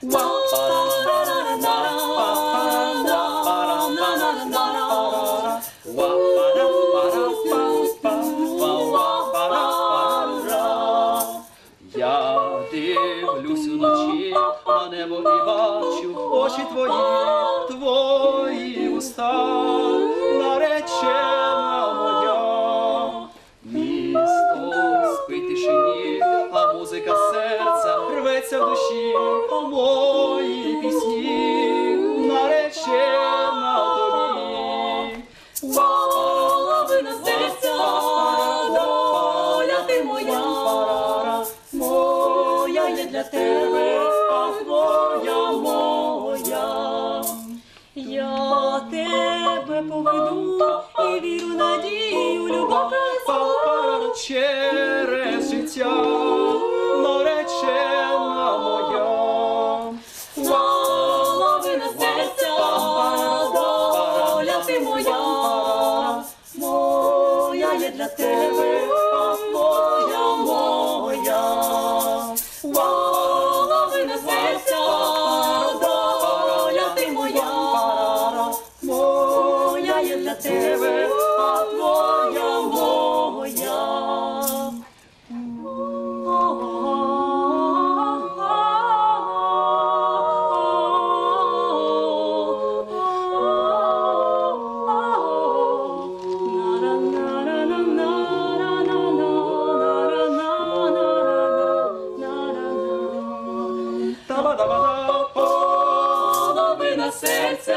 Я дивлюсь вночі на небо і бачу очі твої, твої уста, наречена моя. Місто спить тишині, а музика серця рветься в душі, для тебе, а твоя моя. Я тебе поведу і віру, надію, любов Папа через життя, наречена моя. Серця, доля ти моя, моя є для тебе, серця.